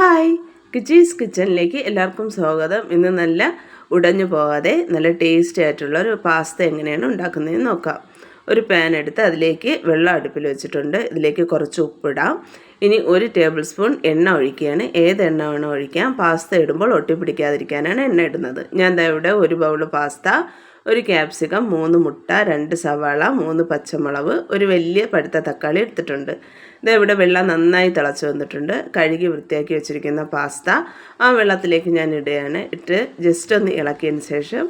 Hi. കിച്ചീസ് കിച്ചണിലേക്ക് എല്ലാവർക്കും സ്വാഗതം. ഇന്ന് നല്ല ഉടഞ്ഞു പോകാതെ നല്ല ടേസ്റ്റി ആയിട്ടുള്ള ഒരു പാസ്ത എങ്ങനെയാണ് ഉണ്ടാക്കുന്നതെന്ന് നോക്കാം. ഒരു പാൻ എടുത്ത് അതിലേക്ക് വെള്ളം അടുപ്പിൽ വെച്ചിട്ടുണ്ട്. ഇതിലേക്ക് കുറച്ച് ഉപ്പിടാം. ഇനി ഒരു ടേബിൾ സ്പൂൺ എണ്ണ ഒഴിക്കുകയാണ്. ഏത് എണ്ണ വേണോ ഒഴിക്കാം. പാസ്ത ഇടുമ്പോൾ ഒട്ടിപ്പിടിക്കാതിരിക്കാനാണ് എണ്ണ ഇടുന്നത്. ഞാൻ ഇവിടെ ഒരു ബൗൾ പാസ്ത ഒരു ക്യാപ്സിക്കം മൂന്ന് മുട്ട രണ്ട് സവാള മൂന്ന് പച്ചമുളക് ഒരു വലിയ പഴുത്ത തക്കാളി എടുത്തിട്ടുണ്ട്. ഇത് ഇവിടെ വെള്ളം നന്നായി തിളച്ച് വന്നിട്ടുണ്ട്. കഴുകി വൃത്തിയാക്കി വെച്ചിരിക്കുന്ന പാസ്ത ആ വെള്ളത്തിലേക്ക് ഞാൻ ഇടുകയാണ്. ഇട്ട് ജസ്റ്റ് ഒന്ന് ഇളക്കിയതിന് ശേഷം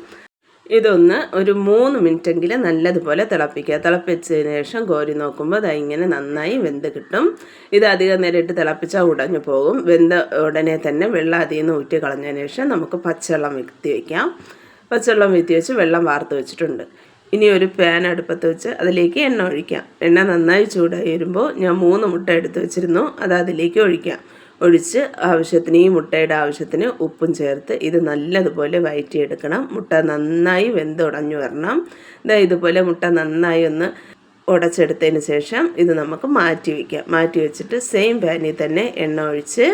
ഇതൊന്ന് ഒരു മൂന്ന് മിനിറ്റെങ്കിലും നല്ലതുപോലെ തിളപ്പിക്കുക. തിളപ്പിച്ചതിന് ശേഷം കോരി നോക്കുമ്പോൾ അത് ഇങ്ങനെ നന്നായി വെന്ത് കിട്ടും. ഇത് അധികം നേരം ഇട്ട് തിളപ്പിച്ചാൽ ഉടഞ്ഞു പോകും. വെന്ത ഉടനെ തന്നെ വെള്ളം അതിൽ നിന്ന് ഊറ്റി കളഞ്ഞതിന് ശേഷം നമുക്ക് പച്ചവെള്ളം വ്യക്തി വയ്ക്കാം പച്ചവെള്ളം വീത്തി വെച്ച് വെള്ളം വാർത്ത് വെച്ചിട്ടുണ്ട്. ഇനി ഒരു പാൻ അടുപ്പത്ത് വെച്ച് അതിലേക്ക് എണ്ണ ഒഴിക്കാം. എണ്ണ നന്നായി ചൂടായി വരുമ്പോൾ ഞാൻ മൂന്ന് മുട്ട എടുത്ത് വെച്ചിരുന്നു. അത് അതിലേക്ക് ഒഴിക്കാം. ഒഴിച്ച് ആവശ്യത്തിന് ഈ മുട്ടയുടെ ആവശ്യത്തിന് ഉപ്പും ചേർത്ത് ഇത് നല്ലതുപോലെ വയറ്റിയെടുക്കണം. മുട്ട നന്നായി വെന്തുടഞ്ഞു വരണം. ഇതാ ഇതുപോലെ മുട്ട നന്നായി ഒന്ന് ഉടച്ചെടുത്തതിന് ശേഷം ഇത് നമുക്ക് മാറ്റി വയ്ക്കാം മാറ്റി വെച്ചിട്ട് സെയിം പാനിൽ തന്നെ എണ്ണ ഒഴിച്ച്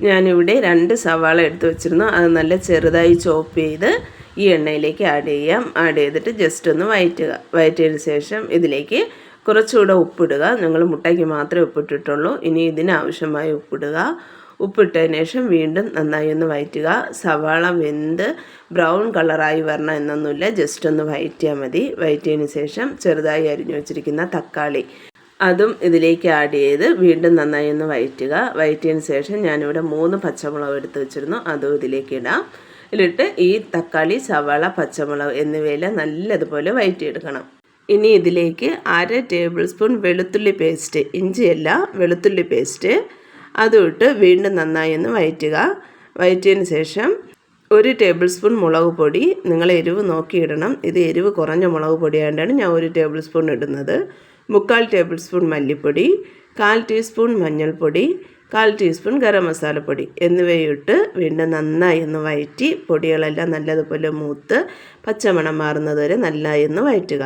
ഞാനിവിടെ രണ്ട് സവാള എടുത്ത് വെച്ചിരുന്നു. അത് നല്ല ചെറുതായി ചോപ്പ് ചെയ്ത് ഈ എണ്ണയിലേക്ക് ആഡ് ചെയ്യാം. ആഡ് ചെയ്തിട്ട് ജസ്റ്റ് ഒന്ന് വയറ്റുക. വയറ്റിയതിന് ശേഷം ഇതിലേക്ക് കുറച്ചുകൂടെ ഉപ്പിടുക. ഞങ്ങൾ മുട്ടയ്ക്ക് മാത്രമേ ഉപ്പിട്ടിട്ടുള്ളൂ. ഇനി ഇതിനാവശ്യമായ ഉപ്പിടുക. ഉപ്പിട്ടതിന് ശേഷം വീണ്ടും നന്നായി ഒന്ന് വയറ്റുക. സവാള വെന്ത് ബ്രൗൺ കളറായി വരണം എന്നൊന്നുമില്ല. ജസ്റ്റ് ഒന്ന് വയറ്റിയാൽ മതി. വയറ്റിയതിന് ശേഷം ചെറുതായി അരിഞ്ഞു വെച്ചിരിക്കുന്ന തക്കാളി. അതും ഇതിലേക്ക് ആഡ് ചെയ്ത് വീണ്ടും നന്നായി ഒന്ന് വയറ്റുക. വയറ്റിയതിന് ശേഷം ഞാനിവിടെ മൂന്ന് പച്ചമുളക് എടുത്ത് വെച്ചിരുന്നു. അതും ഇതിലേക്ക് ഇടാം. ഇതിലിട്ട് ഈ തക്കാളി സവാള പച്ചമുളക് എന്നിവയെല്ലാം നല്ലതുപോലെ വയറ്റിയെടുക്കണം. ഇനി ഇതിലേക്ക് അര ടേബിൾ സ്പൂൺ വെളുത്തുള്ളി പേസ്റ്റ് ഇഞ്ചിയല്ല വെളുത്തുള്ളി പേസ്റ്റ്. അതുമിട്ട് വീണ്ടും നന്നായി ഒന്ന് വയറ്റുക. വയറ്റിയതിന് ശേഷം ഒരു ടേബിൾ സ്പൂൺ മുളക് പൊടി. നിങ്ങൾ എരിവ് നോക്കിയിടണം. ഇത് എരിവ് കുറഞ്ഞ മുളക് പൊടിയായതുകൊണ്ടാണ് ഞാൻ ഒരു ടേബിൾ സ്പൂൺ ഇടുന്നത്. മുക്കാൽ ടേബിൾ സ്പൂൺ മല്ലിപ്പൊടി കാൽ ടീസ്പൂൺ മഞ്ഞൾപ്പൊടി കാൽ ടീസ്പൂൺ ഗരം മസാലപ്പൊടി എന്നിവയിട്ട് വീണ്ടും നന്നായി ഒന്ന് വയറ്റി പൊടികളെല്ലാം നല്ലതുപോലെ മൂത്ത് പച്ചമണം മാറുന്നത് വരെ നന്നായി ഒന്ന് വയറ്റുക.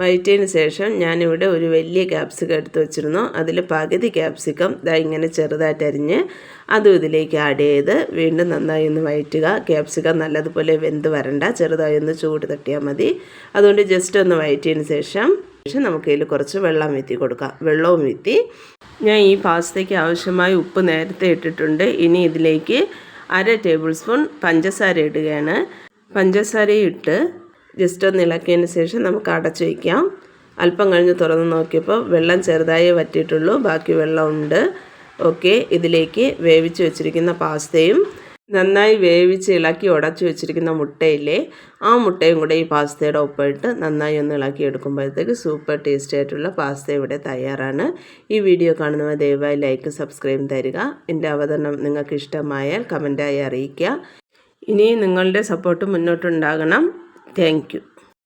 വയറ്റിയതിന് ശേഷം ഞാനിവിടെ ഒരു വലിയ ക്യാപ്സിക്കം എടുത്ത് വെച്ചിരുന്നു. അതിൽ പകുതി ക്യാപ്സിക്കം ഇതാ ഇങ്ങനെ ചെറുതായിട്ട് അരിഞ്ഞ് അതും ഇതിലേക്ക് ആഡ് ചെയ്ത് വീണ്ടും നന്നായി ഒന്ന് വയറ്റുക ക്യാപ്സിക്കം നല്ലതുപോലെ വെന്ത് വരണ്ട. ചെറുതായി ഒന്ന് ചൂട് തട്ടിയാൽ മതി. അതുകൊണ്ട് ജസ്റ്റ് ഒന്ന് വയറ്റിയതിന് ശേഷം ശേഷം നമുക്ക് ഇതിൽ കുറച്ച് വെള്ളം വീത്തി കൊടുക്കാം. വെള്ളവും വീത്തി ഞാൻ ഈ പാസ്തയ്ക്ക് ആവശ്യമായ ഉപ്പ് നേരത്തെ ഇട്ടിട്ടുണ്ട്. ഇനി ഇതിലേക്ക് അര ടേബിൾ സ്പൂൺ പഞ്ചസാര ഇടുകയാണ്. പഞ്ചസാര ഇട്ട് ജസ്റ്റ് ഒന്ന് ഇളക്കിയതിന് ശേഷം നമുക്ക് അടച്ചു വയ്ക്കാം. അല്പം കഴിഞ്ഞ് തുറന്ന് നോക്കിയപ്പോൾ വെള്ളം ചെറുതായി വറ്റിയിട്ടുള്ളൂ. ബാക്കി വെള്ളമുണ്ട്. ഓക്കെ ഇതിലേക്ക് വേവിച്ച് വെച്ചിരിക്കുന്ന പാസ്തയും നന്നായി വേവിച്ച് ഇളക്കി ഉടച്ചു വെച്ചിരിക്കുന്ന മുട്ടയില്ലേ ആ മുട്ടയും കൂടെ ഈ പാസ്തയുടെ ഒപ്പമിട്ട് നന്നായി ഒന്ന് ഇളക്കി എടുക്കുമ്പോഴത്തേക്ക് സൂപ്പർ ടേസ്റ്റി ആയിട്ടുള്ള പാസ്ത ഇവിടെ തയ്യാറാണ്. ഈ വീഡിയോ കാണുന്നവർ ദയവായി ലൈക്ക് സബ്സ്ക്രൈബ് തരിക. എന്റെ അവതരണം നിങ്ങൾക്ക് ഇഷ്ടമായാൽ കമന്റായി അറിയിക്കുക. ഇനി നിങ്ങളുടെ സപ്പോർട്ട് മുന്നോട്ടുണ്ടാകണം. Thank you